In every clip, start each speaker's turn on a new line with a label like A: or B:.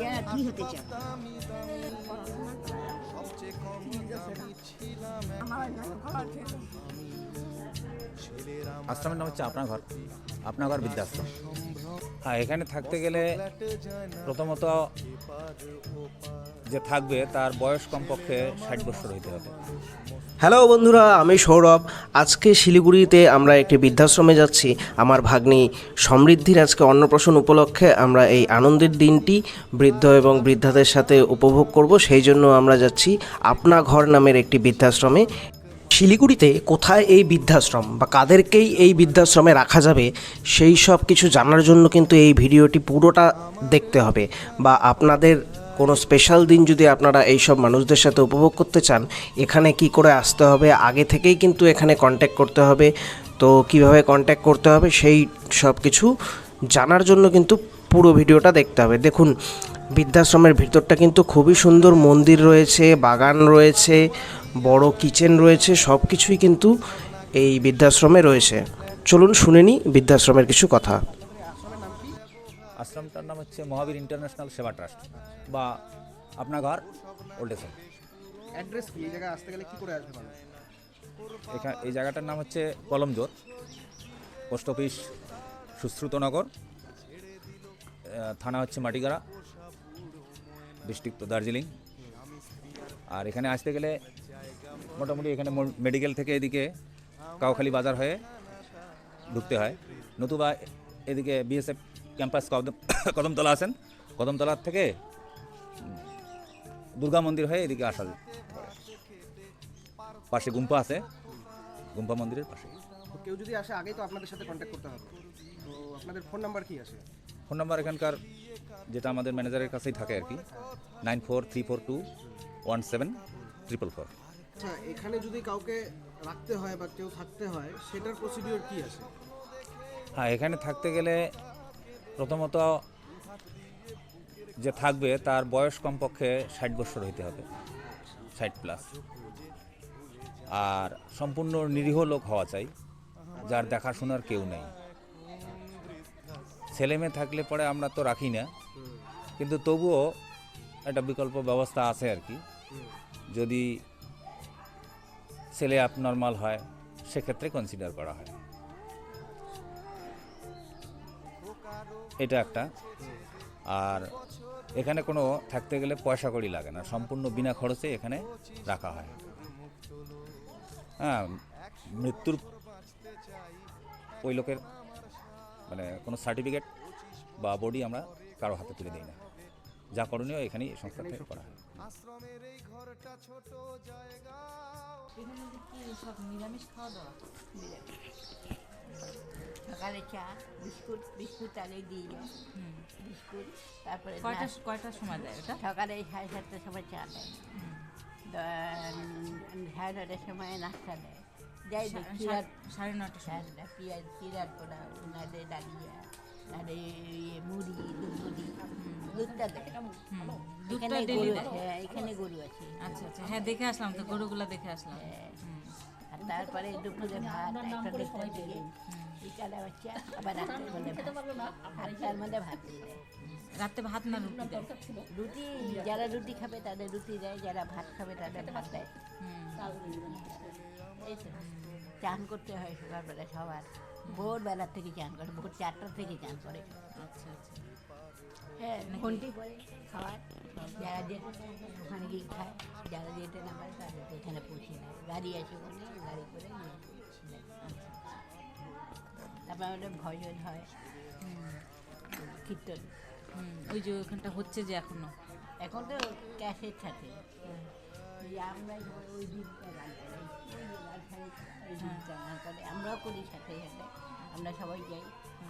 A: যারা কি হতে চাও
B: আশ্রমের নাম হচ্ছে আপনার ঘর আপনার ঘর বৃদ্ধাশ্রম। হ্যাঁ এখানে থাকতে গেলে প্রথমত যে থাকবে তার বয়স কমপক্ষে ষাট বছর হইতে হবে।
C: হ্যালো বন্ধুরা, আমি সৌরভ। আজকে শিলিগুড়িতে আমরা একটি বৃদ্ধাশ্রমে যাচ্ছি। আমার ভাগ্নি সমৃদ্ধির আজকে অন্নপ্রাশন উপলক্ষে আমরা এই আনন্দের দিনটি বৃদ্ধ এবং বৃদ্ধাদের সাথে উপভোগ করব। সেই জন্য আমরা যাচ্ছি আপনা ঘর নামের একটি বৃদ্ধাশ্রমে। শিলিগুড়িতে কোথায় এই বৃদ্ধাশ্রম বা কাদেরকেই এই বৃদ্ধাশ্রমে রাখা যাবে, সেই সব কিছু জানার জন্য কিন্তু এই ভিডিওটি পুরোটা দেখতে হবে বা আপনাদের কোনো স্পেশাল দিন যদি আপনারা এই সব মানুষদের সাথে উপভোগ করতে চান, এখানে কি করে আসতে হবে? আগে থেকেই কিন্তু এখানে কন্ট্যাক্ট করতে হবে। তো কীভাবে কন্ট্যাক্ট করতে হবে সেই সব কিছু জানার জন্য কিন্তু পুরো ভিডিওটা দেখতে হবে। দেখুন, বৃদ্ধাশ্রমের ভিতরটা কিন্তু খুবই সুন্দর। মন্দির রয়েছে, বাগান রয়েছে, বড় কিচেন রয়েছে সব কিছুই কিন্তু এই বৃদ্ধাশ্রমে রয়েছে। চলুন শুনে নিই বৃদ্ধাশ্রমের কিছু কথা।
B: আশ্রমটার নাম হচ্ছে মহাবীর ইন্টারন্যাশনাল সেবা ট্রাস্ট। বা আপনার ঘর ওল্ড এজ হোম
C: অ্যাড্রেস কি? এই জায়গায় আসতে গেলে কি করে আসবে মানুষ?
B: এখানে এই জায়গাটার নাম হচ্ছে কলমজোর পোস্ট অফিস সুশ্রুতনগর থানা হচ্ছে মাটিগাড়া ডিস্ট্রিক্ট তো দার্জিলিং। আর এখানে আসতে গেলে মোটামুটি এখানে মেডিকেল থেকে এদিকে কাউখালী বাজার হয়ে ঢুকতে হয়। নতুবা এদিকে বিএসএফ ক্যাম্পাস কদম কদমতলা আছেন কদমতলার থেকে দুর্গা মন্দির হয়ে এদিকে আসা যায়। পাশে গুম্পা আছে। গুম্পা মন্দিরের পাশে।
C: কেউ যদি আসে আগেই তো আপনাদের সাথে কন্ট্যাক্ট করতে হবে। তো আপনাদের ফোন নাম্বার কি আছে?
B: ফোন নাম্বার এখানকার যেটা আমাদের ম্যানেজারের কাছেই থাকে আর কি। Nine four three four two one seven triple four
C: আচ্ছা এখানে যদি কাউকে রাখতে হয় বা কেউ থাকতে হয় সেটার প্রসিডিওর কি আছে?
B: হ্যাঁ এখানে থাকতে গেলে প্রথমত যে থাকবে তার বয়স কমপক্ষে ষাট বছর হইতে হবে। ষাট প্লাস আর সম্পূর্ণ নিরীহ লোক হওয়া চাই, যার দেখাশোনার কেউ নেই। ছেলে মেয়ে থাকলে পরে আমরা তো রাখি না, কিন্তু তবুও একটা বিকল্প ব্যবস্থা আছে আর কি। যদি ছেলে আপনর্মাল হয়, সেক্ষেত্রে কনসিডার করা হয়। এটা একটা। আর এখানে কোনো থাকতে গেলে পয়সা কড়ি লাগে না। সম্পূর্ণ বিনা খরচে এখানে রাখা হয়। হ্যাঁ মৃত্যুর ওই লোকের মানে কোনো সার্টিফিকেট বা বডি আমরা কারও হাতে তুলে দিই না। যা করণীয় এখানেই এই সংস্থা থেকে করা হয়।
D: কি সব নিরামিষ খাওয়া দাওয়া।
A: সকালে চা বিস্কুট বিস্কুট তাহলে দিয়ে যায়। বিস্কুট তারপরে
D: কয়টা কয়টার সময় দেয়
A: সকালে সাড়ে সাতটার সময় চা দেয়। সাড়ে নটার সময় নাস্তা দেয়। যাই
D: সাড়ে
A: সাড়ে পিঁয়াজ চিরার ডালিয়া ইয়ে মুড়ি দুধ মুড়ি দুধটা দেয়। এখানে গরু আছে হ্যাঁ, এখানে গরু আছে।
D: আচ্ছা আচ্ছা হ্যাঁ দেখে আসলাম তো গরুগুলা দেখে আসলাম।
A: হ্যাঁ। তারপরে দুপুরে ভাত একটা দুপুরে দিয়ে বিকালে বাচ্চা আবার রাত্রে বলে ভাত আটটার মধ্যে ভাত দিয়ে দেয়।
D: রাতে ভাত না রুটি দেয়?
A: রুটি যারা রুটি খাবে তাদের রুটি দেয় যারা ভাত খাবে তাদের ভাত দেয়। এই তো। চান করতে হয় সবার সকালবেলা সবার। ভোরবেলা থেকে চান করে ভোর চারটা থেকে চান করে।
D: আচ্ছা আচ্ছা।
A: হ্যাঁ ঘন্টি পরে খাওয়ার। যারা যে ওখানে গিয়ে খায় যারা যেতে না পারে তাদের এখানে পৌঁছে দেয় গাড়ি আছে ওখানে গাড়ি করে নিয়ে। তারপর আমাদের ভজন হয়। কীর্তন।
D: ওই যে ওখানটা হচ্ছে যে এখনও।
A: এখন তো ক্যাশের আমরাই সবাই ওই দিনটা গান করি। ওই গান করে আমরাও করি সাথে সাথে। আমরা সবাই যাই।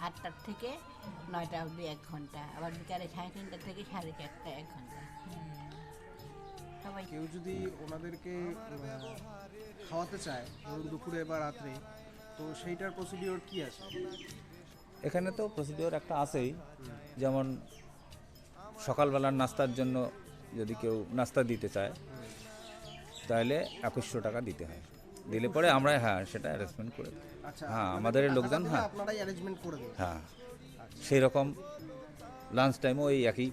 A: আটটার থেকে নয়টা অবধি এক ঘণ্টা। আবার বিকালে সাড়ে তিনটা থেকে সাড়ে চারটা এক ঘণ্টা।
C: কেউ যদি ওনাদেরকে খাওয়াতে চায় ধরুন দুপুরে বা রাত্রে তো সেইটার প্রসিডিওর কি আছে?
B: এখানে তো প্রসিডিওর একটা আছেই। যেমন সকালবেলার নাস্তার জন্য যদি কেউ নাস্তা দিতে চায় তাহলে একুশশো টাকা দিতে হয়। দিলে পরে আমরা হ্যাঁ সেটা অ্যারেঞ্জমেন্ট করে দিই।
C: আচ্ছা
B: হ্যাঁ আমাদের লোকজন হ্যাঁ।
C: আপনারাই অ্যারেঞ্জমেন্ট করে দেবেন।
B: হ্যাঁ সেই রকম লাঞ্চ টাইমও ওই একই।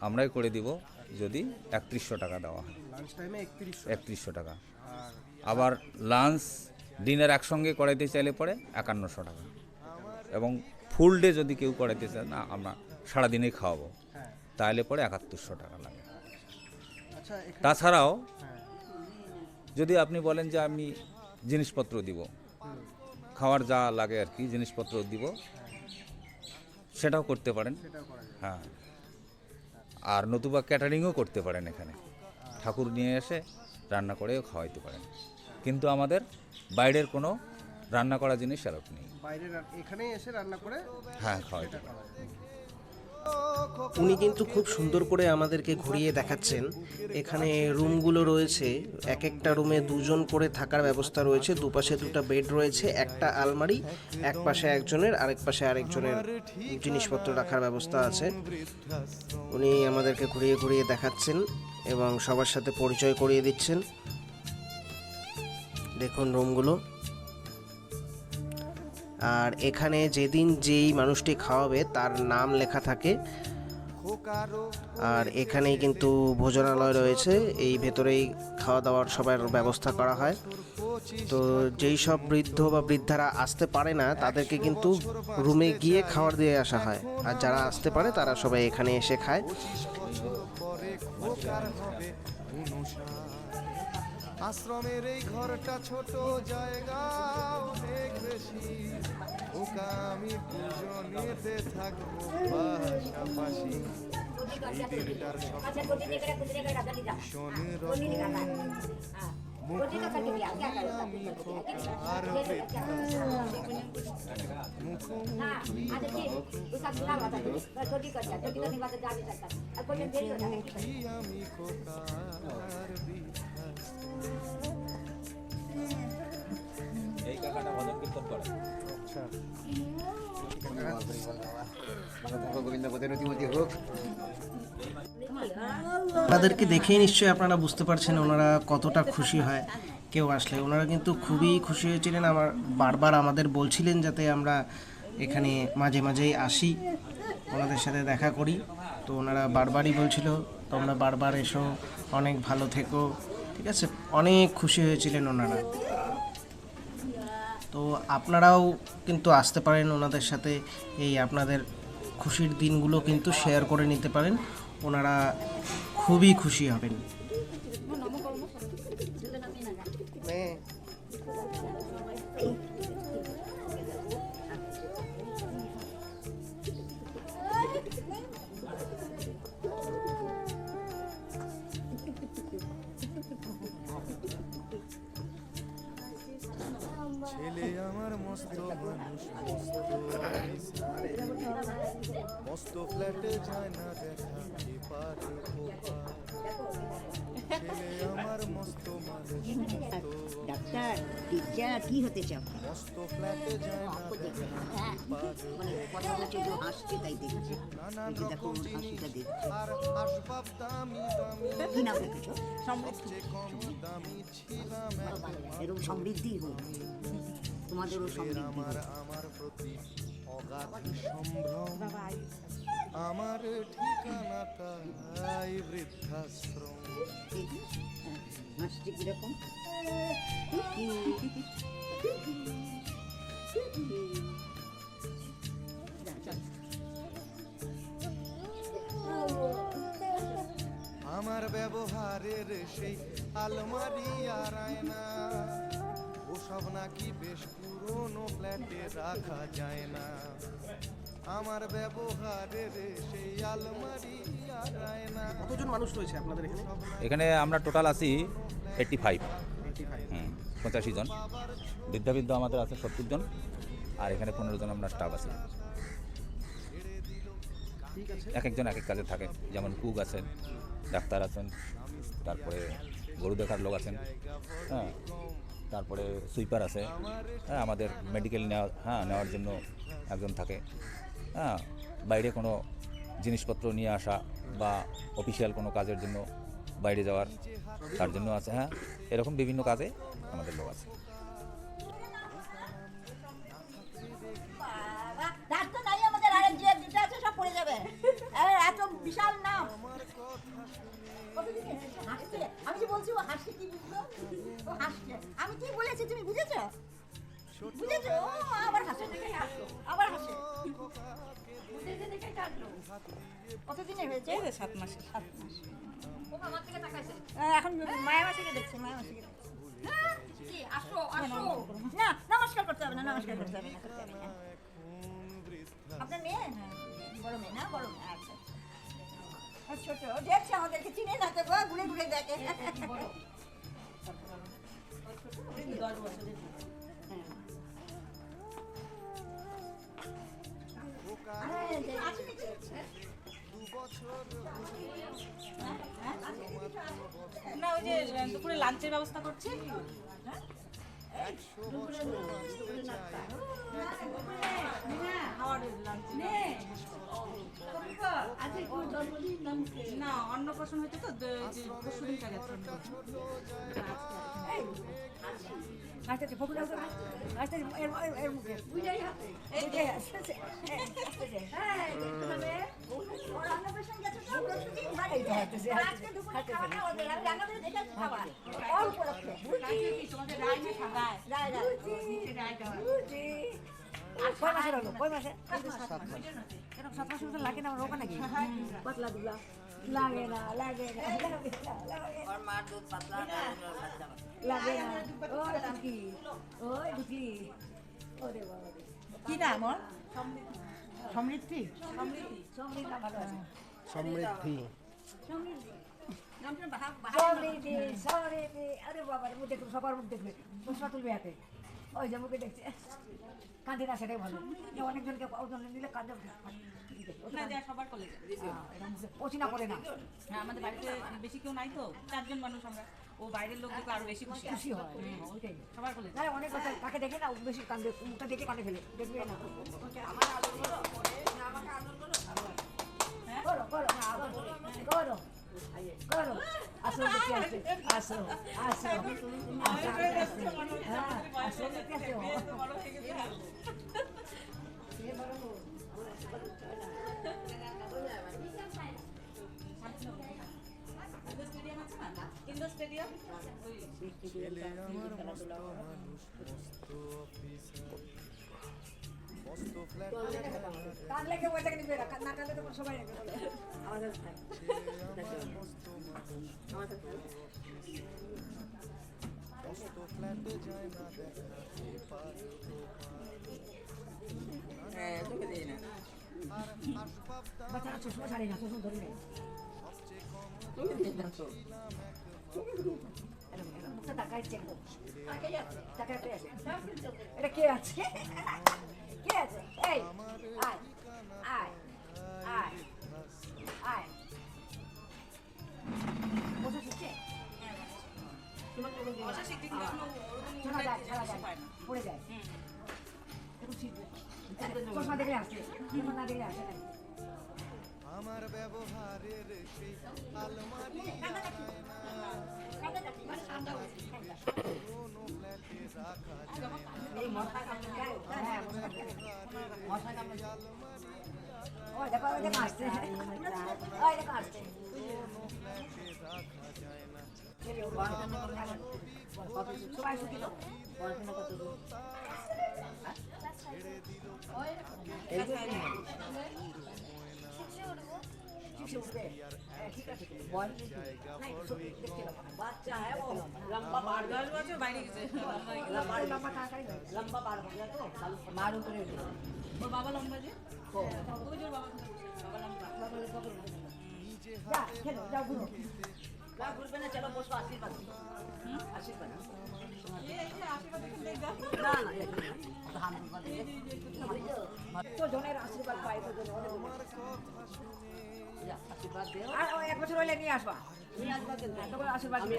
B: আমরাই করে দিব যদি একত্রিশশো টাকা দেওয়া হয়।
C: লাঞ্চ টাইমে একত্রিশশো।
B: একত্রিশশো টাকা। আবার লাঞ্চ ডিনার একসঙ্গে করাইতে চাইলে পরে একান্নশো টাকা। এবং ফুল ডে যদি কেউ করাইতে চায় না আমরা সারাদিনেই খাওয়াবো।
C: হ্যাঁ।
B: তাহলে পরে একাত্তরশো টাকা লাগে।
C: আচ্ছা
B: তাছাড়াও
C: হ্যাঁ।
B: যদি আপনি বলেন যে আমি জিনিসপত্র দিব খাওয়ার যা লাগে আর কি জিনিসপত্র দিব সেটাও করতে পারেন। হ্যাঁ। আর নতুবা ক্যাটারিংও করতে পারেন এখানে। ঠাকুর নিয়ে এসে রান্না করেও খাওয়াইতে পারেন। কিন্তু আমাদের বাইরের কোনো রান্না করা জিনিস এরকম নেই।
C: বাইরে এখানে এসে রান্না করে
B: হ্যাঁ খাওয়াইতে পারেন।
C: উনি কিন্তু খুব সুন্দর করে আমাদেরকে ঘুরিয়ে দেখাচ্ছেন। এখানে রুমগুলো রয়েছে এক একটা রুমে দুজন করে থাকার ব্যবস্থা রয়েছে, দুপাশে দুটো বেড রয়েছে, একটা আলমারি, এক পাশে একজনের, আরেক পাশে আরেকজনের জিনিসপত্র রাখার ব্যবস্থা আছে। উনি আমাদেরকে ঘুরিয়ে ঘুরিয়ে দেখাচ্ছেন এবং সবার সাথে পরিচয় করিয়ে দিচ্ছেন। দেখুন রুমগুলো। আর এখানে যেদিন যেই মানুষটি খাওয়াবে, তার নাম লেখা থাকে। আর এখানেই কিন্তু ভোজনালয় রয়েছে। এই ভেতরেই খাওয়া দাওয়ার সবার ব্যবস্থা করা হয়। তো যেই সব বৃদ্ধ বা বৃদ্ধারা আসতে পারে না, তাদেরকে কিন্তু রুমে গিয়ে খাবার দিয়ে আসা হয়। আর যারা আসতে পারে, তারা সবাই এখানে এসে খায়।
E: আশ্রমের এই ঘরটা ছোট জায়গা অনেক বেশি। ওকা আমি দুজনেতে থাকব পাশাপাশি। সেই ভীষণ রকম। মুখোমুখি আমি খোকার মুখোমুখি আমি খোকার
B: এই কাকাটা ভজন কীর্তন করে।
C: আপনাদেরকে দেখেই নিশ্চয়ই আপনারা বুঝতে পারছেন ওনারা কতটা খুশি হয় কেউ আসলে। ওনারা কিন্তু খুবই খুশি হয়েছিলেন। আমার বারবার আমাদের বলছিলেন যাতে আমরা এখানে মাঝে মাঝেই আসি ওনাদের সাথে দেখা করি। তো ওনারা বারবারই বলছিল তোমরা বারবার এসো অনেক ভালো থেকো। ঠিক আছে, অনেক খুশি হয়েছিলেন ওনারা। তো আপনারাও কিন্তু আসতে পারেন ওনাদের সাথে, এই আপনাদের খুশির দিনগুলো কিন্তু শেয়ার করে নিতে পারেন। ওনারা খুবই খুশি হবেন।
E: মস্ত ফ্ল্যাটে যায় না দেখা পারে ছেলে আমার মস্ত মানুষ
F: ডাক্তার টিচার কি হতে চাও?
E: মস্ত ফ্ল্যাটে যায় না দেখা
F: মানে কথা বলছে যে হাসছে তাই দেখছি। ওর হাসিটা দেখছি।
E: আর আসবাব দামি দামি।
F: কি নাম রেখেছো?
E: সবচেয়ে কম দামি ছিলাম
F: এরকম সমৃদ্ধি হোক তোমাদেরও সমৃদ্ধি
E: আমার আমার প্রতি অগাধ সম্ভ্রম। আমার ঠিকানাটাই বৃদ্ধাশ্রম।
F: কীরকম?
E: আমার ব্যবহারের সেই আলমারি আর আয়না ওসব নাকি বেশ পুরনো ফ্ল্যাটে রাখা যায় না। আমার ব্যবহারের সেই আলমারি
C: কতজন মানুষ রয়েছে আপনাদের এখানে?
B: এখানে আমরা টোটাল আছি এইট্টি ফাইভ পঁচাশি জন। বৃদ্ধাবৃদ্ধ আমাদের আছে সত্তর জন আর এখানে পনেরো জন আমরা স্টাফ আছি।
C: আছে।
B: এক একজন এক এক কাজে থাকে যেমন কুক আছেন ডাক্তার আছেন তারপরে গরু দেখার লোক আছেন হ্যাঁ তারপরে সুইপার আছে হ্যাঁ আমাদের মেডিকেল নেওয়া হ্যাঁ নেওয়ার জন্য একজন থাকে। হ্যাঁ বাইরে কোনো জিনিসপত্র নিয়ে আসা বা অফিসিয়াল কোনো কাজের জন্য বাইরে যাওয়ার তার জন্য আছে হ্যাঁ। এরকম বিভিন্ন কাজে আমাদের লোক আছে।
A: আমি কি বলেছি তুমি বুঝেছ? বুঝেছ? আবার হাসছে।
G: কতদিনে হয়েছে?
D: এই সাত মাসে
G: সাত মাস। এখন মায়া মাসিকে দেখছে মায়া মাসিকে না নমস্কার করতে হবে না নমস্কার করতে হবে না করতে হবে না। আপনার মেয়ে? হ্যাঁ বড় মেয়ে না? বড় মেয়ে আচ্ছা। ছোট দেখছে আমাদেরকে চিনে না তো গো, ঘুরে ঘুরে দেখে।
A: দশ বছরের
D: না ওই যে দুপুরে লাঞ্চের ব্যবস্থা করছি না অন্নপ্রাশন হয়েছে তো পরশু দিনটা গেছে।
G: আস্তে আস্তে আস্তে আস্তে এর এর- এর মুখে। বুঝাই হাতে। এই যে আস্তে আস্তে আস্তে আস্তে তোমাদের ওর অন্নপ্রাশন গেছে তো প্রস্তুতি ভালোই তো হাঁটতেছে আজকে দুপুরে খাওয়া দাওয়া হবে আমি রান্না করে দেখে খাওয়া অল উপলক্ষে
D: তোমাদের রায় না সাদায়
G: রায়। রায় বুঝি? কয় মাসের হলো? কয় মাসে। সাত মাসের লাগে না আমার রোগা নাকি? পাতলা দুলা লাগে না লাগে না লাগে না।
F: ওর মার দুধ পাতলা
G: লাগে না। ওই দুকি ওই দুকি ওরে বাবা
A: কি নাম ওর? সমৃদ্ধি।
G: সমৃদ্ধি ভালো আছে।
C: সমৃদ্ধি।
G: সমৃদ্ধি। সমৃদ্ধি আরে বাবা মুখ দেখুন সবার মুখ দেখবে তুলবে হাতে। ওই মুখে দেখছে। কাঁদে না সেটাই ভালো। অনেকজনকে ওজন নিলে কাঁদে
D: না যা সবার
G: করে না
D: হ্যাঁ আমাদের বাড়িতে বেশি কেউ নাই তো চারজন মানুষ আমরা। ও বাইরের লোক দেখলে আরও বেশি খুশি
G: খুশি হয় ওইটাই।
D: সবার কলেজে
G: না অনেক কথা কাকে দেখে না বেশি কান্দে মুখটা দেখে কানে ফেলে। দেখবে না। করো। করো না, আদর করো করো করো। আসো দেখি আসো আসো আসো হ্যাঁ আসো দেখি আসো
D: স্টেডিয়াম না
G: কান লেগে না না
E: না
G: চশমা ছাড়ে না চশমা ধরে এরম, মুখটা এটা কে আছে আছে এই আয় আয় আয় আয় বসে শিখছে
D: বসা শিখতে কিন্তু এখনও ওরকম
G: যায় ছাড়া
D: বসে
G: যায়
D: পায় না
G: পড়ে যায় চশমা দেখলে আসছে চশমা না দেখলে আসে না
E: আমার ব্যবহারের সেই আলমারি
G: ঠিক আছে বল না। বাচ্চা হ্যাঁ ও লম্বা বাড়
D: দশ বছর বাইরে গেছে
G: লম্বা লম্বা তাড়াতাড়ি হয়ে গেছে। লম্বা বাড় হয়ে গেল তো মার উপরে উঠে গেল।
D: ওর বাবা লম্বা যে
G: ও,
D: ওই যে ওর বাবা বাবা লম্বা
G: বাবা বলে, বাবা বলে। যা খেলো যাও ঘুরো না ঘুরবে না চলো বসো আশীর্বাদ দিই। আশীর্বাদ দিই।
D: এই যে আশীর্বাদ দেখে দেখ গা।
G: না না এই যে, ধান বলে। তো জনের আশীর্বাদ পাই আর এক বছর হইলে নিয়ে আসবা আশীর্বাদ
F: আমি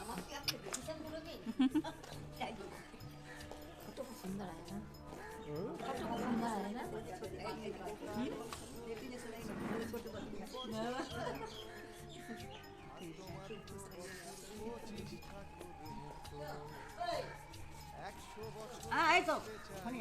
E: আমার ঠিকানা
G: সুন্দর আছে না কত সুন্দর আছে না ওখানে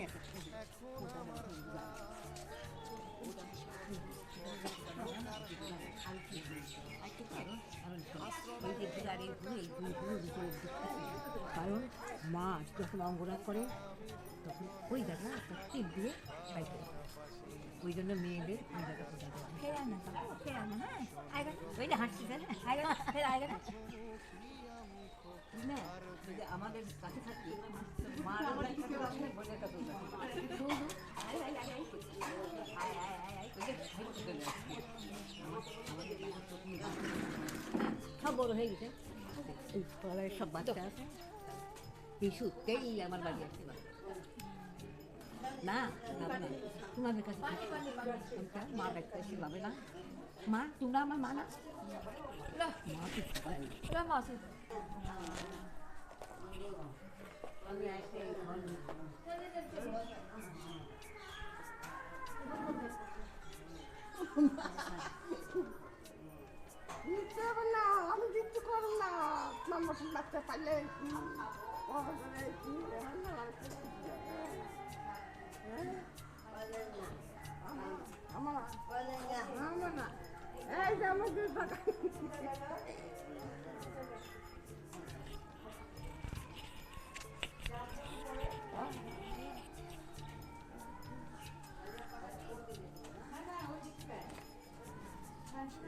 G: কারণ মাছ যখন অঙ্গরাগ করে তখন ওই জায়গা একটা টিপ দিয়ে বাইক ওই জন্য মেয়েদের ওই জায়গা কোথায় ওই যে হাসছে না? যদি আমাদের কাছে থাকি সব বড় হয়ে গেছে। তলায় সব বাচ্চা আছে। কিছুতেই আমার বাড়ি পারে না যাবে না। তোমাদের কাছে? মা দেখতে এসে যাবে না। মা তোমরা আমার মা না? মা কিছু বলে না।
H: দিতে হবে না আমি কিচ্ছু করব না নম্বর বাচ্চা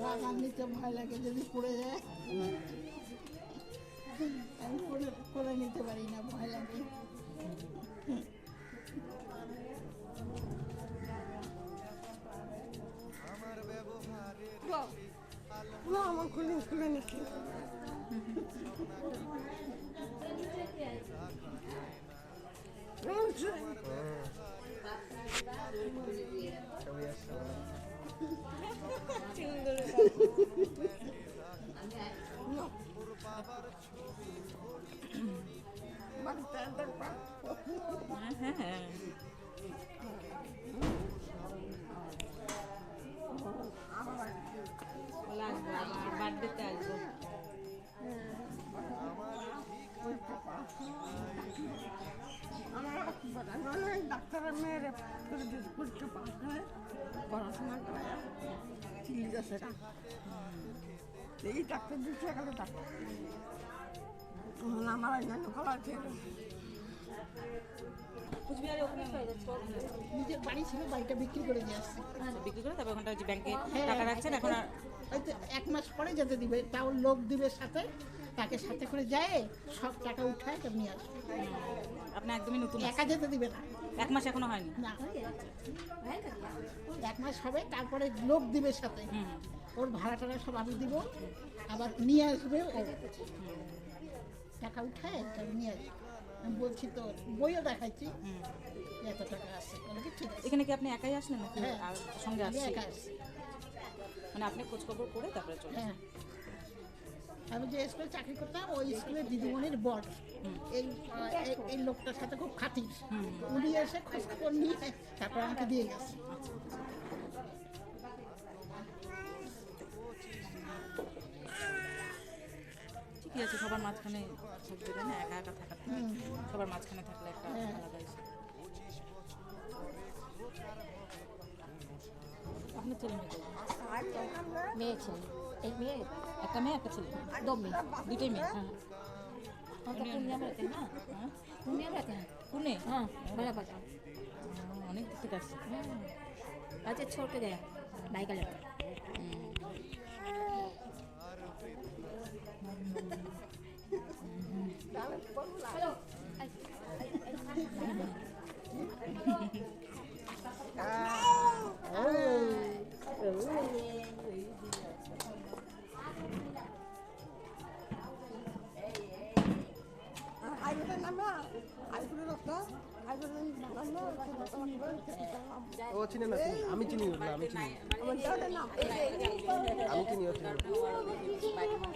I: রাগান নিতে ভয় লাগে যদি পড়ে যায় আমি করে করে নিতে পারি না ভয় লাগে
H: না, আমার খুলে খুলে নিচ্ছি। পড়াশোনা করে চিলি গেছে এই ডাক্তার দিচ্ছে গেল ডাক্তার আমার
D: কুচবিহারে ওখানে
I: নিজের বাড়ি ছিল বাড়িটা বিক্রি করে দিয়ে আসছে।
D: আচ্ছা, বিক্রি করে তারপর ওখানটা ওই যে ব্যাংকে টাকা রাখছেন এখন আর
I: হয়তো এক মাস পরে যেতে দিবে তাও লোক দিবে সাথে তাকে সাথে করে যায় সব টাকা উঠায় তো নিয়ে আসবে
D: আপনি একদমই নতুন
I: একা যেতে দিবে না।
D: এক মাস এখনও হয়নি?
I: না। এক মাস হবে তারপরে লোক দিবে সাথে। ওর ভাড়া টাড়া সব আমি দিব আবার নিয়ে আসবে ও। টাকা উঠায় নিয়ে আসবে। আমি বলছি তো বইও দেখাচ্ছি এত টাকা আছে। ঠিক
D: এখানে কি আপনি একাই আসলেন নাকি?
I: হ্যাঁ।
D: আর সঙ্গে আসছি? মানে আপনি খোঁজ খবর করে তারপরে চলে
I: হ্যাঁ। আমি যে স্কুলে চাকরি করতাম ওই স্কুলের দিদিমণির বর। এই এই- লোকটার সাথে খুব খাতির। উনি এসে খোঁজ খবর নিয়ে তারপর আমাকে দিয়ে গেছে।
D: কি আছে সবার মাঝখানে একা একা থাকা সবার মাঝখানে থাকলে একটা আলাদা হ্যাঁ। এসে আপনার ছেলে মেয়ে
G: মেয়ে ছেলে। এই মেয়ে?
D: একটা মেয়ে একটা ছেলে?
G: দম মেয়ে?
D: দুটোই মেয়ে হ্যাঁ।, হ্যাঁ,
G: হ্যাঁ।
D: পুনে?
G: হ্যাঁ। বড় কথা
D: অনেক দূর থেকে আসছে
H: আচ্ছা ছোট দেয়া। বাইকাল
C: ও চিনে না চিনে আমি চিনি না আমি চিনি আমি চিনি আমি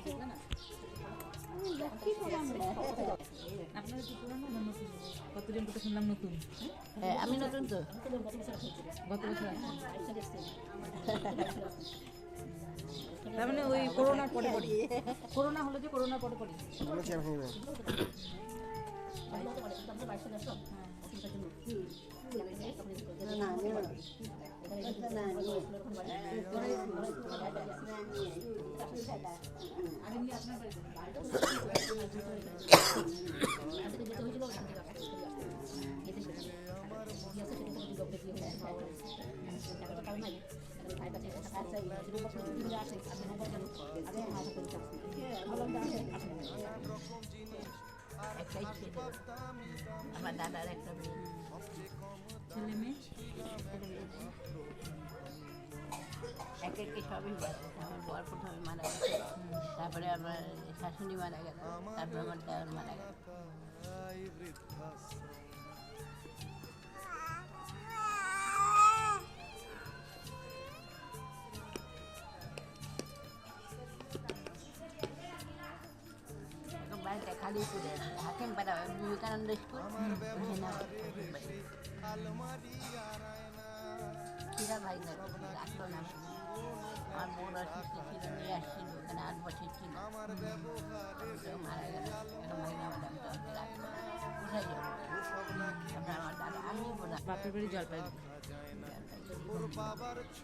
C: চিনি
A: আমি নতুন তো।
D: গত বছর তার মানে ওই করোনার পরে পরে। করোনা হলো যে করোনার পরে পরে।
A: ছেলে আমার দাদার একটা
D: ছেলে মেয়ে
A: এক একে সবই গেছে আমার বর প্রথমে মারা গেছে তারপরে আমার শাশুড়ি মারা গেল তারপরে আমার দেওয়ার মারা গেল বাড়িটা খালি করে হাকিম পাড়া বিবেকানন্দ স্কুল ওখানে ভাই না ডাক্তার না আমার বোন অসুস্থ ছিল নিয়ে আসছিল ওখানে আট বছর ছিল। মারা গেল। এখন ভাইনা ম্যাডাম তো আমাকে রাখল কোথায় যাব? তারপরে আমার দাদা আমি
D: বাপের বাড়ি জলপাইগুড়ি।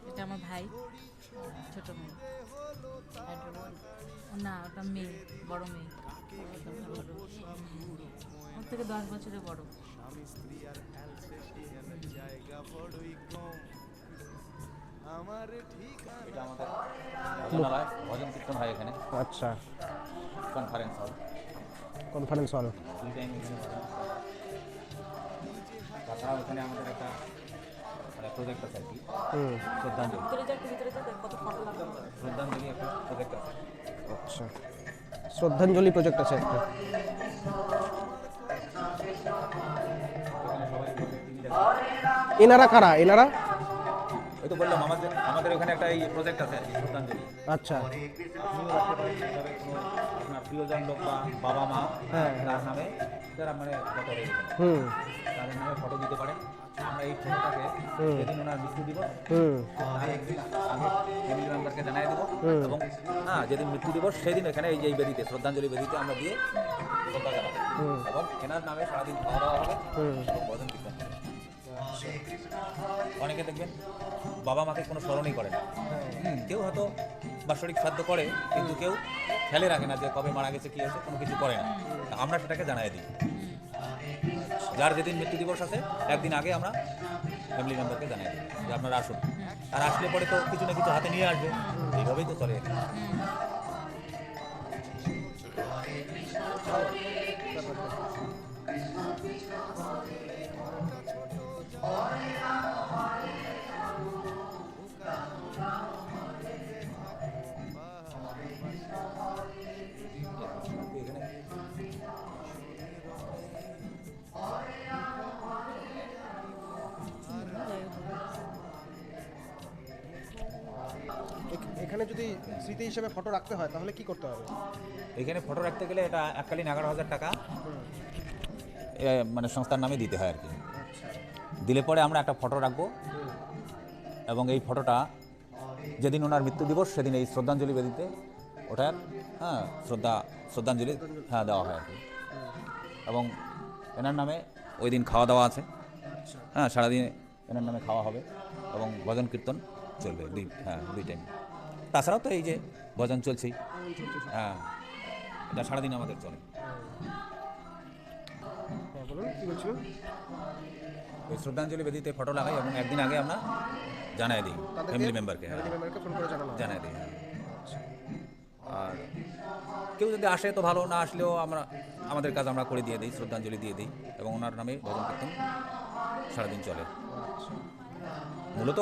D: এটা আমার ভাই ছোট মেয়ে। না ওটা মেয়ে বড় মেয়ে। ওর থেকে দশ বছরের বড়।
E: আমার ঠিকানা
B: এটা আমাদের ভোজনালয় ভজন কীর্তন হয় এখানে।
C: আচ্ছা।
B: কনফারেন্স হল
C: কনফারেন্স হল
B: দুই টাইম এখানে তাছাড়াও এখানে আমাদের একটা মানে প্রজেক্ট আছে আর কি।
C: হুম।
B: শ্রদ্ধাঞ্জলি। শ্রদ্ধাঞ্জলি একটা প্রজেক্ট আছে।
C: আচ্ছা। শ্রদ্ধাঞ্জলি প্রজেক্ট আছে একটা। এনারা কারা? এনারা?
B: বললাম আমাদের আমাদের ওখানে একটা এই প্রজেক্ট আছে আর কি শ্রদ্ধাঞ্জলি
C: আচ্ছা।
B: আপনার প্রিয়জন লোক বা বাবা মা
C: হ্যাঁ।
B: তার নামে যারা মানে ফটো
C: হুম।
B: তাদের নামে ফটো দিতে পারেন। আমরা এই ফটোটাকে যেদিন ওনার মৃত্যু দিবস ফ্যামিলি মেম্বারকে জানাই দেবো।
C: হুম।
B: এবং হ্যাঁ যেদিন মৃত্যু দিবস সেদিন এখানে এই যে এই বেদিতে শ্রদ্ধাঞ্জলি বেদিতে আমরা দিয়ে শ্রদ্ধা জানাব। এবং এনার নামে সারাদিন খাওয়া দাওয়া হবে।
C: হুম।
B: এবং ভজন কীর্তন হবে। অনেকে দেখবেন বাবা মাকে কোনো স্মরণই করে না। কেউ হয়তো বাৎসরিক শ্রাদ্ধ করে, কিন্তু কেউ খেলে রাখে না যে কবে মারা গেছে, কী হয়েছে, কোনো কিছু করে না। আমরা সেটাকে জানাই দিই। যার যেদিন মৃত্যু দিবস আছে, একদিন আগে আমরা ফ্যামিলি মেম্বারকে জানাই দিই যে আপনারা আসুন। আর আসলে পরে তো কিছু না কিছু হাতে নিয়ে আসবে। এইভাবেই তো চলে।
C: স্মৃতি হিসেবে ফটো রাখতে হয়, তাহলে কি করতে হবে?
B: এখানে ফটো রাখতে গেলে এটা এককালীন এগারো হাজার টাকা। মানে সংস্থার নামে দিতে হয় আর কি। দিলে পরে আমরা একটা ফটো রাখব। এবং এই ফটোটা যেদিন ওনার মৃত্যু দিবস, সেদিন এই শ্রদ্ধাঞ্জলি বেদিতে ওটার হ্যাঁ শ্রদ্ধা, শ্রদ্ধাঞ্জলি হ্যাঁ দেওয়া হয় আর কি। এবং এনার নামে ওই দিন খাওয়া দাওয়া আছে। হ্যাঁ সারাদিন এনার নামে খাওয়া হবে এবং ভজন কীর্তন চলবে দুই হ্যাঁ দুই টাইম তাছাড়াও তো এই যে ভজন চলছেই হ্যাঁ এটা সারাদিন আমাদের চলে। ওই শ্রদ্ধাঞ্জলি বেদিতে ফটো লাগাই এবং একদিন আগে আমরা জানাই দিই ফ্যামিলি মেম্বারকে হয়। জানাই দিই হ্যাঁ। আর কেউ যদি আসে তো ভালো না আসলেও আমরা আমাদের কাজ আমরা করে দিয়ে দিই শ্রদ্ধাঞ্জলি দিয়ে দিই এবং ওনার নামে ভজন কীর্তন সারাদিন চলে। মূলত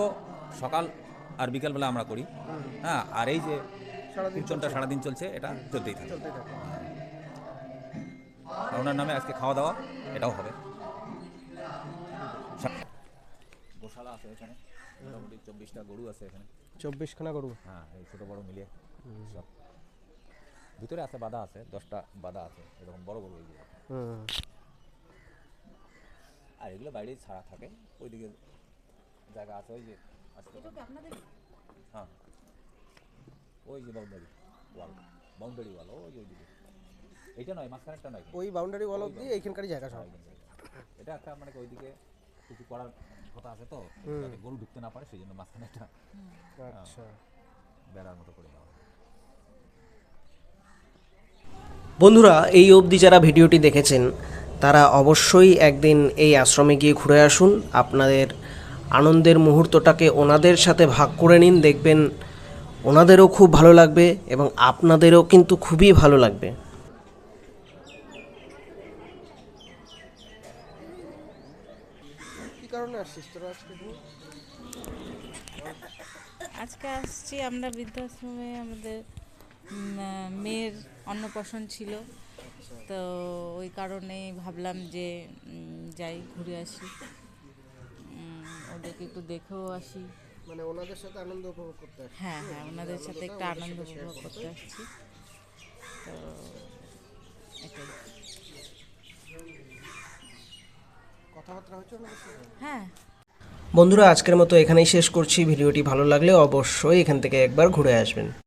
B: সকাল আর বিকালবেলা আমরা করি। হ্যাঁ আর এই যে কীর্তনটা সারাদিন চলছে এটা চলতেই থাকে।
C: চলতেই থাকে।
B: ওনার নামে আজকে খাওয়া দাওয়া এটাও হবে। গোশালা আছে এখানে। মোটামুটি চব্বিশটা গরু আছে এখানে।
C: চব্বিশখানা গরু?
B: হ্যাঁ এই ছোটো বড় মিলিয়ে সব। ভিতরে আছে বাধা আছে দশটা বাধা আছে এরকম বড় বড় এগুলো
C: হুম।
B: আর এগুলো বাইরেই ছাড়া থাকে ওইদিকে জায়গা আছে ওই যে
D: আপনাদের?
B: হ্যাঁ। ওই যে বাউন্ডারি ওয়াল বাউন্ডারি ওয়াল ওই যে ওইদিকে। এইটা নয় মাঝখানেরটা নয়
C: ওই বাউন্ডারি ওয়াল অব্দি এইখানকারই জায়গা সব।
B: হ্যাঁ, এটা একটা মানে ওইদিকে কিছু করার কথা আছে তো যাতে গরু ঢুকতে না পারে সেই জন্য মাঝখানে একটা
C: আচ্ছা।
B: বেড়ার মতো করে দেওয়া।
C: বন্ধুরা এই অবধি যারা ভিডিওটি দেখেছেন তারা অবশ্যই একদিন এই আশ্রমে গিয়ে ঘুরে আসুন। আপনাদের আনন্দের মুহূর্তটাকে ওনাদের সাথে ভাগ করে নিন দেখবেন ওনাদেরও খুব ভালো লাগবে এবং আপনাদেরও কিন্তু খুবই ভালো লাগবে। আজকে
D: আজকে আসছি আমরা বৃদ্ধাশ্রমে আমাদের মেয়ের অন্নপ্রাশন ছিল। তো ওই কারণেই ভাবলাম যে যাই ঘুরে আসি। ওদেরকে একটু দেখেও আসি।
C: মানে ওনাদের সাথে আনন্দ উপভোগ করতে আসছি।
D: হ্যাঁ হ্যাঁ ওনাদের সাথে একটা আনন্দ উপভোগ করতে আসছি। তো এটাই।
C: কথাবার্তা হচ্ছে ওনাদের সাথে?
D: হ্যাঁ।
C: বন্ধুরা আজকের মতো এখানেই শেষ করছি। ভিডিওটি ভালো লাগলে অবশ্যই এখান থেকে একবার ঘুরে আসবেন।